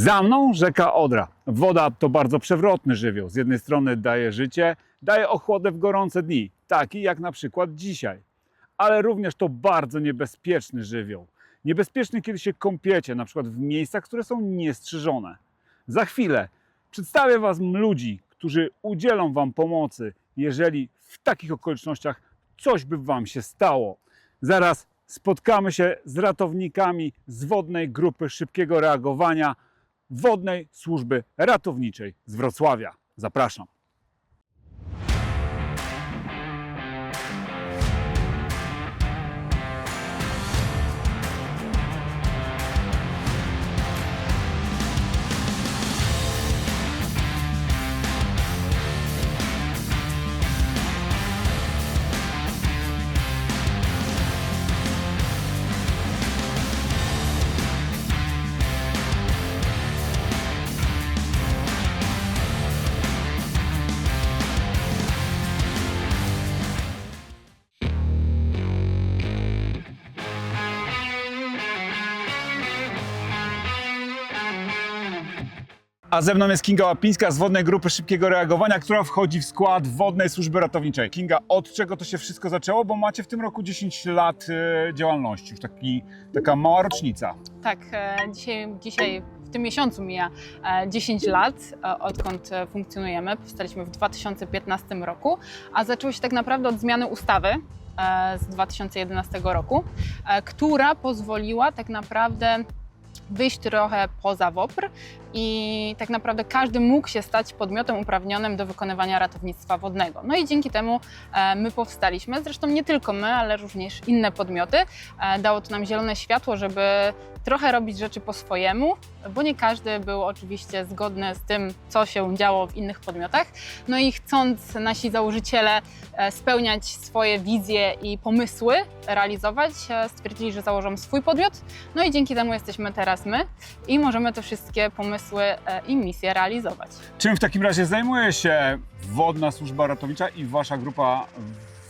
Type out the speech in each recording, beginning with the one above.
Za mną rzeka Odra. Woda to bardzo przewrotny żywioł. Z jednej strony daje życie, daje ochłodę w gorące dni, taki jak na przykład dzisiaj. Ale również to bardzo niebezpieczny żywioł. Niebezpieczny, kiedy się kąpiecie, na przykład w miejscach, które są niestrzyżone. Za chwilę przedstawię Wam ludzi, którzy udzielą Wam pomocy, jeżeli w takich okolicznościach coś by Wam się stało. Zaraz spotkamy się z ratownikami z wodnej grupy szybkiego reagowania Wodnej Służby Ratowniczej z Wrocławia. Zapraszam. A ze mną jest Kinga Łapińska z Wodnej Grupy Szybkiego Reagowania, która wchodzi w skład Wodnej Służby Ratowniczej. Kinga, od czego to się wszystko zaczęło? Bo macie w tym roku 10 lat e, działalności, już taki, taka mała rocznica. Tak, e, dzisiaj, dzisiaj w tym miesiącu mija e, 10 lat, e, odkąd e, funkcjonujemy. Powstaliśmy w 2015 roku, a zaczęło się tak naprawdę od zmiany ustawy z 2011 roku, która pozwoliła tak naprawdę wyjść trochę poza WOPR i tak naprawdę każdy mógł się stać podmiotem uprawnionym do wykonywania ratownictwa wodnego. No i dzięki temu e, my powstaliśmy, zresztą nie tylko my, ale również inne podmioty. E, Dało to nam zielone światło, żeby trochę robić rzeczy po swojemu, bo nie każdy był oczywiście zgodny z tym, co się działo w innych podmiotach. No i chcąc nasi założyciele e, spełniać swoje wizje i pomysły, realizować, stwierdzili, że założą swój podmiot. No i dzięki temu jesteśmy teraz my i możemy te wszystkie pomysły e, i misje realizować. Czym w takim razie zajmuje się Wodna Służba Ratownicza i Wasza grupa,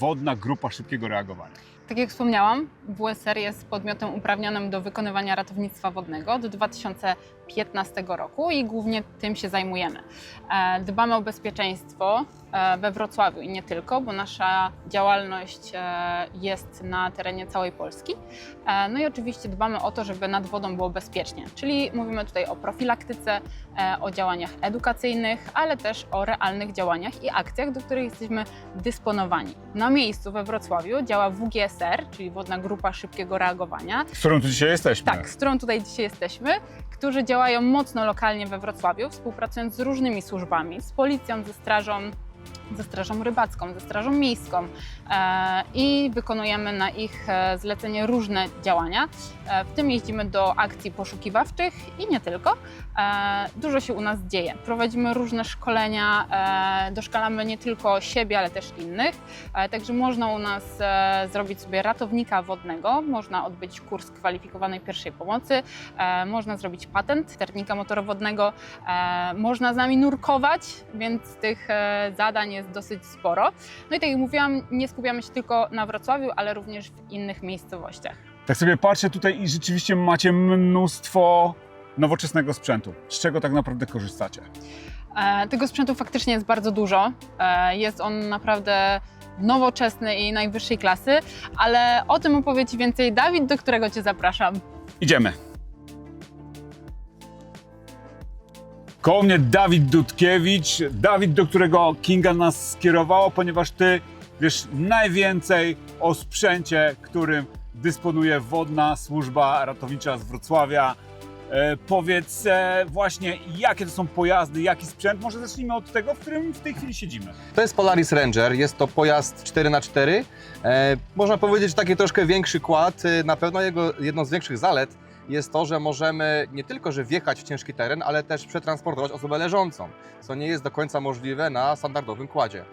Wodna Grupa Szybkiego Reagowania? Tak jak wspomniałam, WSR jest podmiotem uprawnionym do wykonywania ratownictwa wodnego od 2015 roku i głównie tym się zajmujemy. E, Dbamy o bezpieczeństwo e, we Wrocławiu i nie tylko, bo nasza działalność e, jest na terenie całej Polski. No i oczywiście dbamy o to, żeby nad wodą było bezpiecznie, czyli mówimy tutaj o profilaktyce, o działaniach edukacyjnych, ale też o realnych działaniach i akcjach, do których jesteśmy dysponowani. Na miejscu we Wrocławiu działa WGSR, czyli Wodna Grupa Szybkiego Reagowania, Z którą tu dzisiaj jesteśmy. tak, z którą tutaj dzisiaj jesteśmy, którzy działają mocno lokalnie we Wrocławiu, współpracując z różnymi służbami, z policją, ze strażą, ze strażą rybacką, ze strażą miejską e, i wykonujemy na ich e, zlecenie różne działania. E, w tym jeździmy do akcji poszukiwawczych i nie tylko. E, dużo się u nas dzieje. Prowadzimy różne szkolenia, e, doszkalamy nie tylko siebie, ale też innych. E, Także można u nas zrobić sobie ratownika wodnego, można odbyć kurs kwalifikowanej pierwszej pomocy, można zrobić patent sternika motorowodnego, można z nami nurkować, więc tych zadań jest dosyć sporo. No i tak jak mówiłam, nie skupiamy się tylko na Wrocławiu, ale również w innych miejscowościach. Tak sobie patrzę tutaj i rzeczywiście macie mnóstwo nowoczesnego sprzętu. Z czego tak naprawdę korzystacie? E, Tego sprzętu faktycznie jest bardzo dużo. E, Jest on naprawdę nowoczesny i najwyższej klasy, ale o tym opowie Ci więcej Dawid, do którego Cię zapraszam. Idziemy. Koło mnie Dawid Dudkiewicz, Dawid, do którego Kinga nas skierowała, ponieważ ty wiesz najwięcej o sprzęcie, którym dysponuje Wodna Służba Ratownicza z Wrocławia. E, powiedz e, właśnie, jakie to są pojazdy, jaki sprzęt? Może zacznijmy od tego, w którym w tej chwili siedzimy. To jest Polaris Ranger, jest to pojazd 4x4. E, można powiedzieć, że taki troszkę większy kład. Na pewno jego jedną z większych zalet jest to, że możemy nie tylko że wjechać w ciężki teren, ale też przetransportować osobę leżącą, co nie jest do końca możliwe na standardowym kładzie.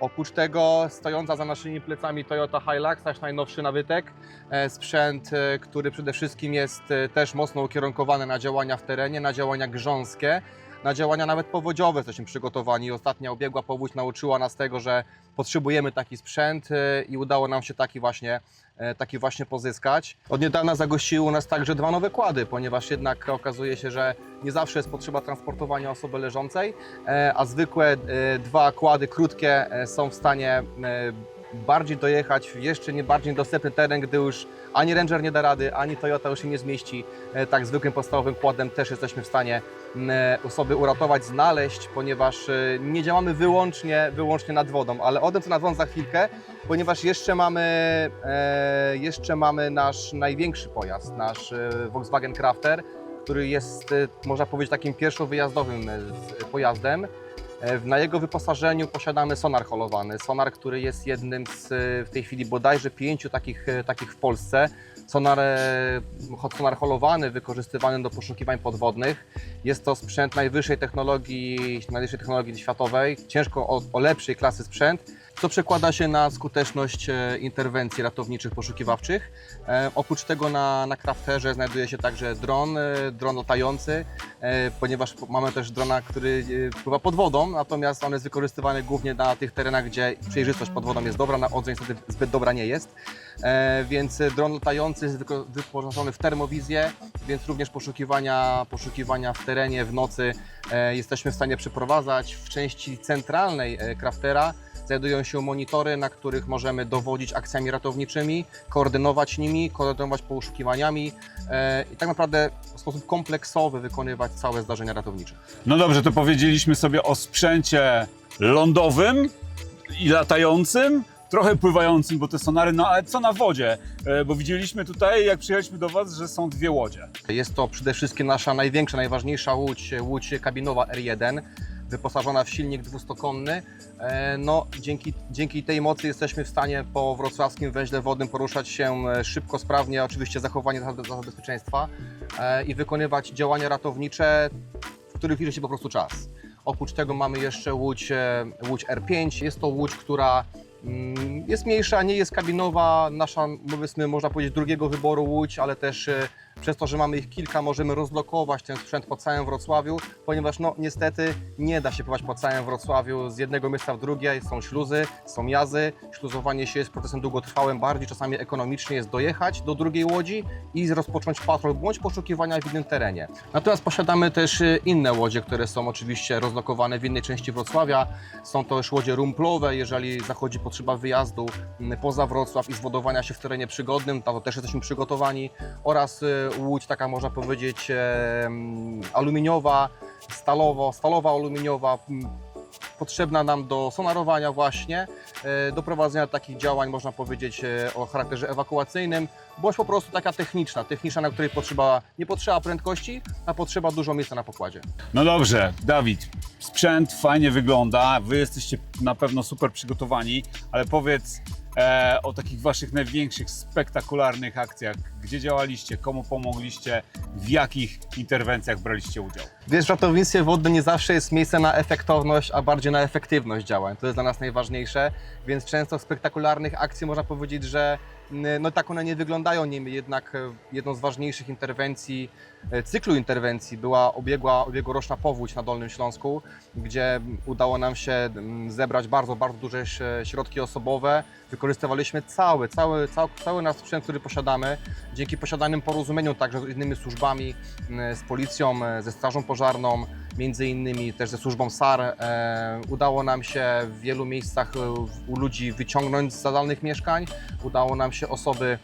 Oprócz tego stojąca za naszymi plecami Toyota Hilux, nasz najnowszy nabytek, e, sprzęt, e, który przede wszystkim jest e, też mocno ukierunkowany na działania w terenie, na działania grząskie, na działania nawet powodziowe jesteśmy przygotowani. Ostatnia ubiegła powódź nauczyła nas tego, że potrzebujemy taki sprzęt i udało nam się taki właśnie taki właśnie pozyskać. Od niedawna zagościły u nas także dwa nowe kłady, ponieważ jednak okazuje się, że nie zawsze jest potrzeba transportowania osoby leżącej, e, a zwykłe e, dwa kłady krótkie e, są w stanie e, bardziej dojechać jeszcze nie bardziej dostępny teren, gdy już ani Ranger nie da rady, ani Toyota już się nie zmieści. E, Tak zwykłym podstawowym kładem też jesteśmy w stanie m, e, osoby uratować, znaleźć, ponieważ e, nie działamy wyłącznie, wyłącznie nad wodą, ale o tym co nad wodą za chwilkę, ponieważ jeszcze mamy, jeszcze mamy nasz największy pojazd, nasz Volkswagen Crafter, który jest, można powiedzieć, takim pierwszowyjazdowym pojazdem. E, Na jego wyposażeniu posiadamy sonar holowany. Sonar, który jest jednym z e, w tej chwili bodajże pięciu takich, e, takich w Polsce. Sonar, sonar holowany, wykorzystywany do poszukiwań podwodnych. Jest to sprzęt najwyższej technologii, najwyższej technologii światowej, ciężko o, o lepszej klasy sprzęt, co przekłada się na skuteczność e, interwencji ratowniczych, poszukiwawczych. E, oprócz tego na, na Crafterze znajduje się także dron, e, dron latający, ponieważ mamy też drona, który pływa pod wodą, natomiast on jest wykorzystywany głównie na tych terenach, gdzie przejrzystość pod wodą jest dobra, na odrze niestety zbyt dobra nie jest. Więc dron latający jest wyposażony w termowizję, więc również poszukiwania, poszukiwania w terenie w nocy jesteśmy w stanie przeprowadzać. W części centralnej Craftera znajdują się monitory, na których możemy dowodzić akcjami ratowniczymi, koordynować nimi, koordynować poszukiwaniami e, i tak naprawdę w sposób kompleksowy wykonywać całe zdarzenia ratownicze. No dobrze, to powiedzieliśmy sobie o sprzęcie lądowym i latającym, trochę pływającym, bo te sonary, no ale co na wodzie? E, Bo widzieliśmy tutaj, jak przyjechaliśmy do Was, że są dwie łodzie. Jest to przede wszystkim nasza największa, najważniejsza łódź, łódź kabinowa R1, wyposażona w silnik 200-konny. E, No, dzięki, dzięki tej mocy jesteśmy w stanie po wrocławskim węźle wodnym poruszać się e, szybko, sprawnie, oczywiście zachowanie zasad bezpieczeństwa e, i wykonywać działania ratownicze, w których liczy się po prostu czas. Oprócz tego mamy jeszcze łódź, łódź R5. Jest to łódź, która jest mniejsza, nie jest kabinowa. Nasza, powiedzmy, można powiedzieć, drugiego wyboru łódź, ale też e, przez to, że mamy ich kilka, możemy rozlokować ten sprzęt po całym Wrocławiu, ponieważ no niestety nie da się pływać po całym Wrocławiu z jednego miejsca w drugie. Są śluzy, są jazy. Śluzowanie się jest procesem długotrwałym, bardziej czasami ekonomicznie jest dojechać do drugiej łodzi i rozpocząć patrol bądź poszukiwania w innym terenie. Natomiast posiadamy też e, inne łodzie, które są oczywiście rozlokowane w innej części Wrocławia. Są to już łodzie rumplowe, jeżeli zachodzi potrzeba wyjazdu m, poza Wrocław i zwodowania się w terenie przygodnym, to też jesteśmy przygotowani. Oraz e, łódź taka można powiedzieć e, aluminiowa, stalowo, stalowa aluminiowa, potrzebna nam do sonarowania właśnie, e, do prowadzenia takich działań można powiedzieć e, o charakterze ewakuacyjnym, bądź po prostu taka techniczna, techniczna, na której potrzeba, nie potrzeba prędkości, a potrzeba dużo miejsca na pokładzie. No dobrze, Dawid, sprzęt fajnie wygląda, Wy jesteście na pewno super przygotowani, ale powiedz e, o takich Waszych największych, spektakularnych akcjach. Gdzie działaliście, komu pomogliście, w jakich interwencjach braliście udział? Wiesz, w ratownictwie wodnym nie zawsze jest miejsce na efektowność, a bardziej na efektywność działań. To jest dla nas najważniejsze, więc często w spektakularnych akcji można powiedzieć, że mm, no tak one nie wyglądają, niemniej jednak e, jedną z ważniejszych interwencji, e, cyklu interwencji była obiegła, ubiegłoroczna powódź na Dolnym Śląsku, gdzie mm, udało nam się mm, zebrać bardzo, bardzo duże środki osobowe. Wykorzystywaliśmy cały, cały, cały, cały nasz sprzęt, który posiadamy. Dzięki posiadanym porozumieniom także z innymi służbami, z policją, e, ze strażą pożarną, między innymi też ze służbą SAR. E, udało nam się w wielu miejscach e, u ludzi wyciągnąć z zadalnych mieszkań. Udało nam się osoby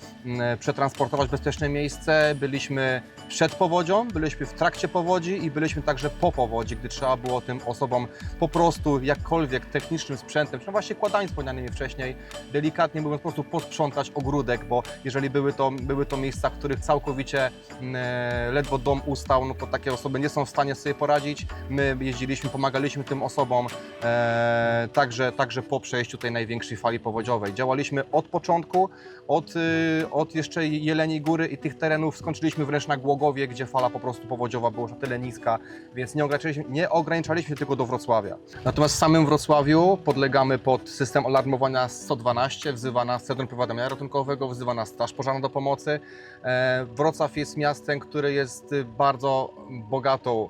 przetransportować w bezpieczne miejsce. Byliśmy przed powodzią, byliśmy w trakcie powodzi i byliśmy także po powodzi, gdy trzeba było tym osobom po prostu jakkolwiek technicznym sprzętem, czy właśnie kładami wspomnianymi wcześniej, delikatnie mówiąc, po prostu posprzątać ogródek, bo jeżeli były to, były to miejsca, w których całkowicie e, ledwo dom ustał, no to takie osoby nie są w stanie sobie poradzić. My jeździliśmy, pomagaliśmy tym osobom e, także, także po przejściu tej największej fali powodziowej. Działaliśmy od początku, od, y, od jeszcze Jeleniej Góry i tych terenów skończyliśmy wręcz na Głogowie, gdzie fala po prostu powodziowa była już na tyle niska, więc nie ograniczaliśmy, nie ograniczaliśmy tylko do Wrocławia. Natomiast w samym Wrocławiu podlegamy pod system alarmowania 112, wzywa nas Centrum Powiadamiania Ratunkowego, wzywa nas Straż Pożarna do pomocy. E, Wrocław jest miastem, które jest y, bardzo bogatą,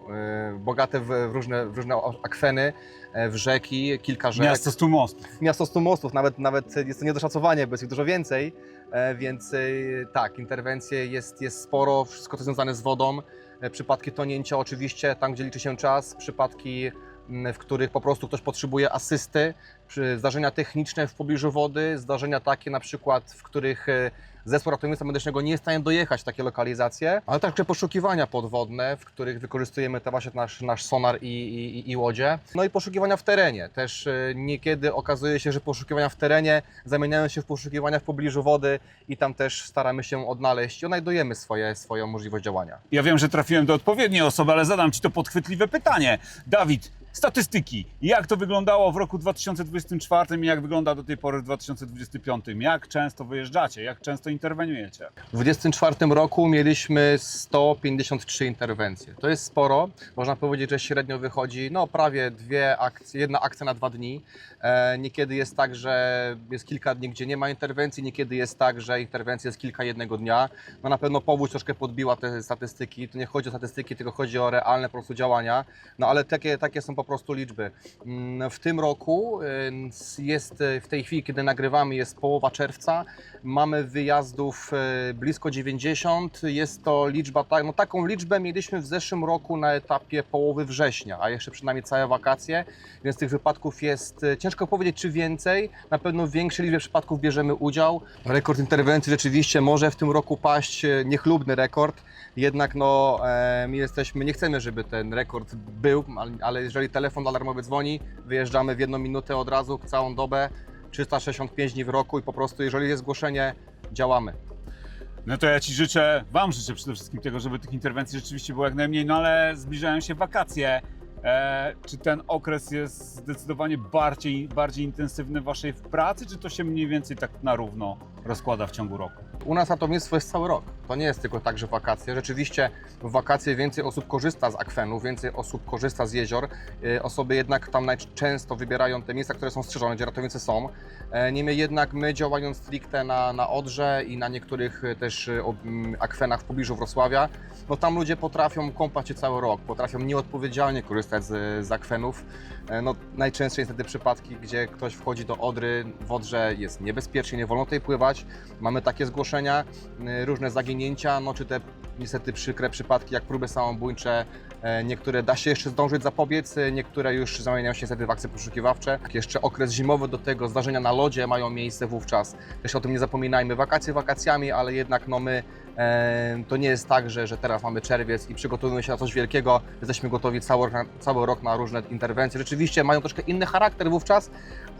y, bogate w różne, w różne akweny, e, w rzeki, kilka rzek Miasto stu mostów. miasto 100 mostów, nawet, nawet jest to niedoszacowanie, bo jest ich dużo więcej, więc e, tak, interwencje jest, jest sporo, wszystko to związane z wodą, E, przypadki tonięcia oczywiście, tam gdzie liczy się czas, przypadki, w których po prostu ktoś potrzebuje asysty, zdarzenia techniczne w pobliżu wody, zdarzenia takie na przykład, w których e, zespół ratownictwa medycznego nie jest w stanie dojechać w takie lokalizacje, ale także poszukiwania podwodne, w których wykorzystujemy to właśnie nasz, nasz sonar i, i, i łodzie. No i poszukiwania w terenie. Też e, niekiedy okazuje się, że poszukiwania w terenie zamieniają się w poszukiwania w pobliżu wody i tam też staramy się odnaleźć i odnajdujemy swoje, swoją możliwość działania. Ja wiem, że trafiłem do odpowiedniej osoby, ale zadam Ci to podchwytliwe pytanie. Dawid, statystyki. Jak to wyglądało w roku 2024 i jak wygląda do tej pory w 2025? Jak często wyjeżdżacie? Jak często interweniujecie? W 2024 roku mieliśmy 153 interwencje. To jest sporo. Można powiedzieć, że średnio wychodzi no, prawie dwie akcje, jedna akcja na dwa dni. E, niekiedy jest tak, że jest kilka dni, gdzie nie ma interwencji, niekiedy jest tak, że interwencja jest kilka jednego dnia. No na pewno powódź troszkę podbiła te statystyki. Tu nie chodzi o statystyki, tylko chodzi o realne po prostu działania. No ale takie, takie są po prostu liczby. Mm, W tym roku y, jest y, w tej chwili, kiedy nagrywamy, jest połowa czerwca. Mamy wyjazdów y, blisko 90. Jest to liczba, no taką liczbę mieliśmy w zeszłym roku na etapie połowy września, a jeszcze przynajmniej całe wakacje, więc tych wypadków jest ciężko powiedzieć, czy więcej. Na pewno w większej liczbie przypadków bierzemy udział. Rekord interwencji rzeczywiście może w tym roku paść, niechlubny rekord. Jednak no, e, my jesteśmy, nie chcemy, żeby ten rekord był, ale jeżeli telefon alarmowy dzwoni, wyjeżdżamy w jedną minutę od razu, całą dobę, 365 dni w roku i po prostu jeżeli jest zgłoszenie, działamy. No to ja Ci życzę, Wam życzę przede wszystkim tego, żeby tych interwencji rzeczywiście było jak najmniej, no ale zbliżają się wakacje. E, czy ten okres jest zdecydowanie bardziej, bardziej intensywny w Waszej pracy, czy to się mniej więcej tak na równo rozkłada w ciągu roku? U nas ratownictwo jest cały rok. To nie jest tylko tak, że wakacje. Rzeczywiście w wakacje więcej osób korzysta z akwenów, więcej osób korzysta z jezior. E, Osoby jednak tam najczęsto wybierają te miejsca, które są strzeżone, gdzie ratownicy są. E, Niemniej jednak my działając stricte na, na Odrze i na niektórych e, też akwenach w pobliżu Wrocławia, no tam ludzie potrafią kąpać się cały rok, potrafią nieodpowiedzialnie korzystać z, z akwenów. No, najczęściej niestety przypadki, gdzie ktoś wchodzi do Odry, w Odrze jest niebezpiecznie, nie wolno tutaj pływać. Mamy takie zgłoszenia, y, różne zaginięcia, no czy te niestety przykre przypadki jak próby samobójcze. E, Niektóre da się jeszcze zdążyć zapobiec, e, niektóre już zamieniają się niestety w akcje poszukiwawcze. Jeszcze okres zimowy do tego, zdarzenia na lodzie mają miejsce wówczas. Też o tym nie zapominajmy. Wakacje wakacjami, ale jednak no my, to nie jest tak, że, że teraz mamy czerwiec i przygotowujemy się na coś wielkiego. Jesteśmy gotowi cały rok, na, cały rok na różne interwencje. Rzeczywiście mają troszkę inny charakter wówczas,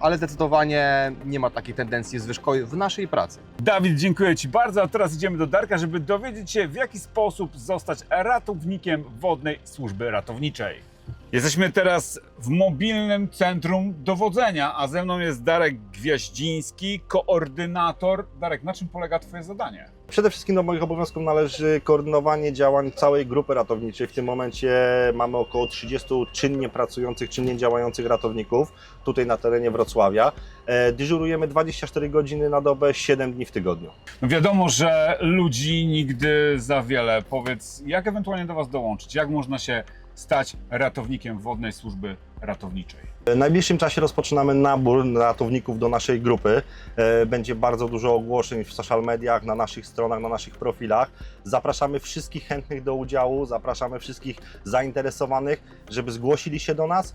ale zdecydowanie nie ma takiej tendencji zwyżkowej w naszej pracy. Dawid, dziękuję Ci bardzo, a teraz idziemy do Darka, żeby dowiedzieć się, w jaki sposób zostać ratownikiem wodnej służby ratowniczej. Jesteśmy teraz w mobilnym centrum dowodzenia, a ze mną jest Darek Gwiaździński, koordynator. Darek, na czym polega Twoje zadanie? Przede wszystkim do moich obowiązków należy koordynowanie działań całej grupy ratowniczej. W tym momencie mamy około 30 czynnie pracujących, czynnie działających ratowników tutaj na terenie Wrocławia. E, Dyżurujemy 24 godziny na dobę, 7 dni w tygodniu. No wiadomo, że ludzi nigdy za wiele. Powiedz, jak ewentualnie do Was dołączyć? Jak można się stać ratownikiem wodnej służby ratowniczej? W najbliższym czasie rozpoczynamy nabór ratowników do naszej grupy. E, Będzie bardzo dużo ogłoszeń w social mediach, na naszych stronach, na naszych profilach. Zapraszamy wszystkich chętnych do udziału, zapraszamy wszystkich zainteresowanych, żeby zgłosili się do nas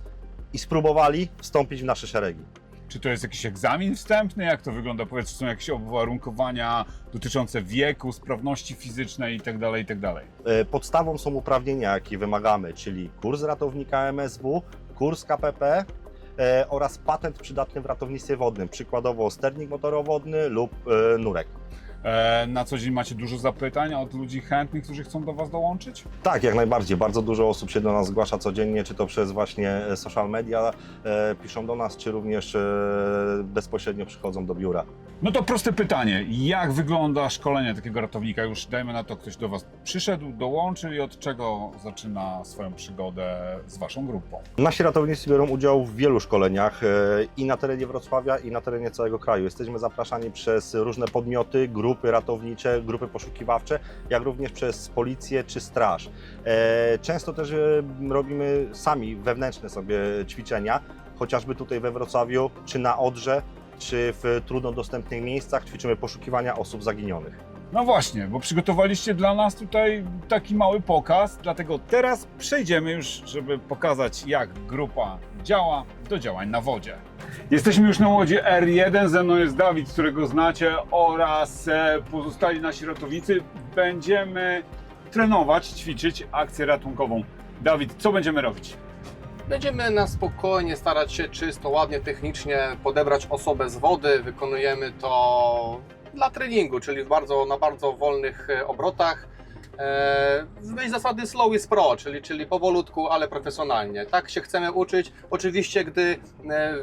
i spróbowali wstąpić w nasze szeregi. Czy to jest jakiś egzamin wstępny? Jak to wygląda? Powiedz, czy są jakieś uwarunkowania dotyczące wieku, sprawności fizycznej itd., itd.? E, Podstawą są uprawnienia, jakie wymagamy, czyli kurs ratownika MSW, kurs KPP e, oraz patent przydatny w ratownictwie wodnym, przykładowo sternik motorowodny lub e, nurek. E, na co dzień macie dużo zapytań od ludzi chętnych, którzy chcą do Was dołączyć? Tak, jak najbardziej. Bardzo dużo osób się do nas zgłasza codziennie, czy to przez właśnie e, social media e, piszą do nas, czy również bezpośrednio przychodzą do biura. No to proste pytanie. Jak wygląda szkolenie takiego ratownika? Już dajmy na to, ktoś do Was przyszedł, dołączył i od czego zaczyna swoją przygodę z Waszą grupą? Nasi ratownicy biorą udział w wielu szkoleniach i na terenie Wrocławia, i na terenie całego kraju. Jesteśmy zapraszani przez różne podmioty, grupy ratownicze, grupy poszukiwawcze, jak również przez policję czy straż. E, Często też e, robimy sami wewnętrzne sobie ćwiczenia, chociażby tutaj we Wrocławiu, czy na Odrze, czy w trudno dostępnych miejscach ćwiczymy poszukiwania osób zaginionych. No właśnie, bo przygotowaliście dla nas tutaj taki mały pokaz, dlatego teraz przejdziemy już, żeby pokazać, jak grupa działa do działań na wodzie. Jesteśmy już na łodzie R1, ze mną jest Dawid, którego znacie, oraz e, pozostali nasi ratownicy. Będziemy trenować, ćwiczyć akcję ratunkową. Dawid, co będziemy robić? Będziemy na spokojnie starać się czysto, ładnie, technicznie podebrać osobę z wody. Wykonujemy to dla treningu, czyli bardzo, na bardzo wolnych e, obrotach. E, Weź zasady slow is pro, czyli, czyli powolutku, ale profesjonalnie. Tak się chcemy uczyć. Oczywiście, gdy e,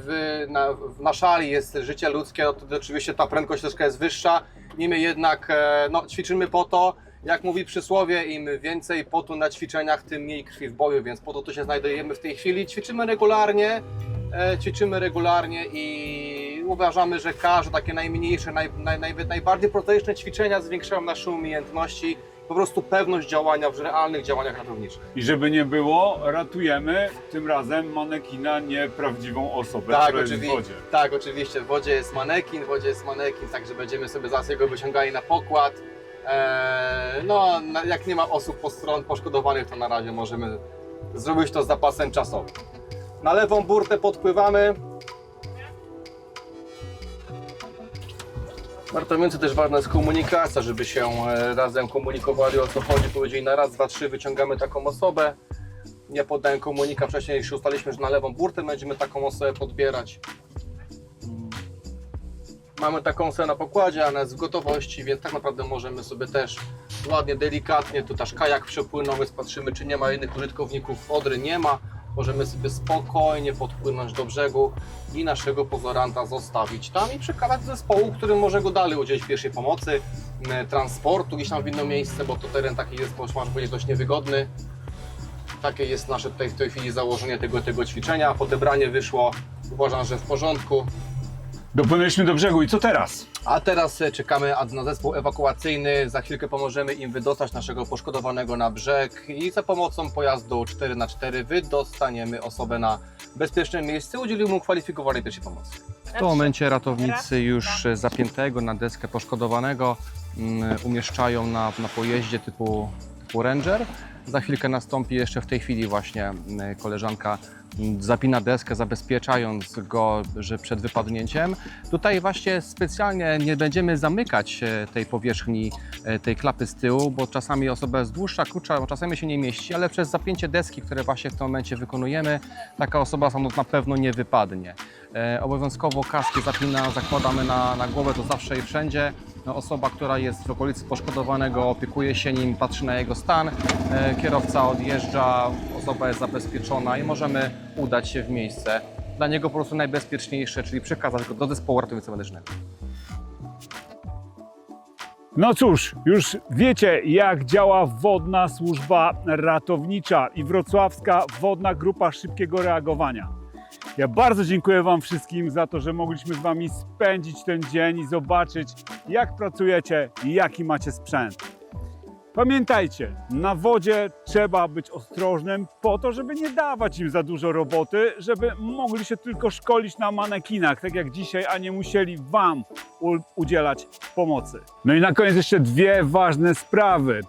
w, na, w, na szali jest życie ludzkie, no to oczywiście ta prędkość troszkę jest wyższa. Niemniej jednak e, no, ćwiczymy po to, jak mówi przysłowie, im więcej potu na ćwiczeniach, tym mniej krwi w boju, więc po to tu się znajdujemy w tej chwili. Ćwiczymy regularnie, ćwiczymy regularnie i uważamy, że każde takie najmniejsze, naj, naj, naj, najbardziej prozaiczne ćwiczenia zwiększają nasze umiejętności, po prostu pewność działania w realnych działaniach ratowniczych. I żeby nie było, ratujemy tym razem manekina, nie prawdziwą osobę, Tak, która jest w wodzie. Tak, oczywiście. W wodzie jest manekin, w wodzie jest manekin, także będziemy sobie zaraz jego wyciągali na pokład. Eee, no, na- jak nie ma osób po stron poszkodowanych, to na razie możemy zrobić to z zapasem czasowym. Na lewą burtę podpływamy. Wartownicy też ważna jest komunikacja, żeby się e, razem komunikowali o co chodzi. Powiedzieli na raz, dwa, trzy wyciągamy taką osobę. Ja podałem komunikat wcześniej, już ustaliliśmy, że na lewą burtę będziemy taką osobę podbierać. Mamy taką osobę na pokładzie, ona jest w gotowości, więc tak naprawdę możemy sobie też ładnie, delikatnie, tu też kajak przepłynął, więc patrzymy, czy nie ma innych użytkowników Odry, nie ma. Możemy sobie spokojnie podpłynąć do brzegu i naszego pozoranta zostawić tam i przekazać zespołu, który może go dalej udzielić pierwszej pomocy, transportu gdzieś tam w inne miejsce, bo to teren taki jest, może powiedzieć, dość niewygodny. Takie jest nasze tutaj w tej chwili założenie tego, tego ćwiczenia. Podebranie wyszło, uważam, że w porządku. Dopłynęliśmy do brzegu i co teraz? A teraz e, czekamy na zespół ewakuacyjny. Za chwilkę pomożemy im wydostać naszego poszkodowanego na brzeg i za pomocą pojazdu 4x4 wydostaniemy osobę na bezpieczne miejsce. Udzielimy mu kwalifikowanej pierwszej pomocy. W tym momencie ratownicy już e, zapiętego na deskę poszkodowanego mm, umieszczają na, na pojeździe typu, typu Ranger. Za chwilkę nastąpi jeszcze w tej chwili właśnie mm, koleżanka zapina deskę, zabezpieczając go że przed wypadnięciem. Tutaj właśnie specjalnie nie będziemy zamykać e, tej powierzchni, e, tej klapy z tyłu, bo czasami osoba jest dłuższa, krótsza, czasami się nie mieści, ale przez zapięcie deski, które właśnie w tym momencie wykonujemy, taka osoba stąd na pewno nie wypadnie. E, Obowiązkowo kaski zapina, zakładamy na, na głowę, to zawsze i wszędzie. No, osoba, która jest w okolicy poszkodowanego, opiekuje się nim, patrzy na jego stan, kierowca odjeżdża, osoba jest zabezpieczona i możemy udać się w miejsce. Dla niego po prostu najbezpieczniejsze, czyli przekazać go do zespołu ratownictwa medycznego. No cóż, już wiecie, jak działa wodna służba ratownicza i wrocławska wodna grupa szybkiego reagowania. Ja bardzo dziękuję Wam wszystkim za to, że mogliśmy z Wami spędzić ten dzień i zobaczyć, jak pracujecie i jaki macie sprzęt. Pamiętajcie, na wodzie trzeba być ostrożnym po to, żeby nie dawać im za dużo roboty, żeby mogli się tylko szkolić na manekinach, tak jak dzisiaj, a nie musieli Wam udzielać pomocy. No i na koniec jeszcze dwie ważne sprawy.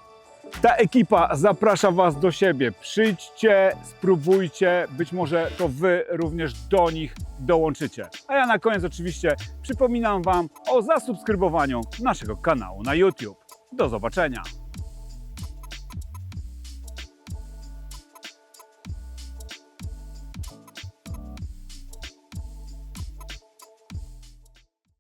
Ta ekipa zaprasza Was do siebie. Przyjdźcie, spróbujcie, być może to Wy również do nich dołączycie. A ja na koniec oczywiście przypominam Wam o zasubskrybowaniu naszego kanału na YouTube. Do zobaczenia!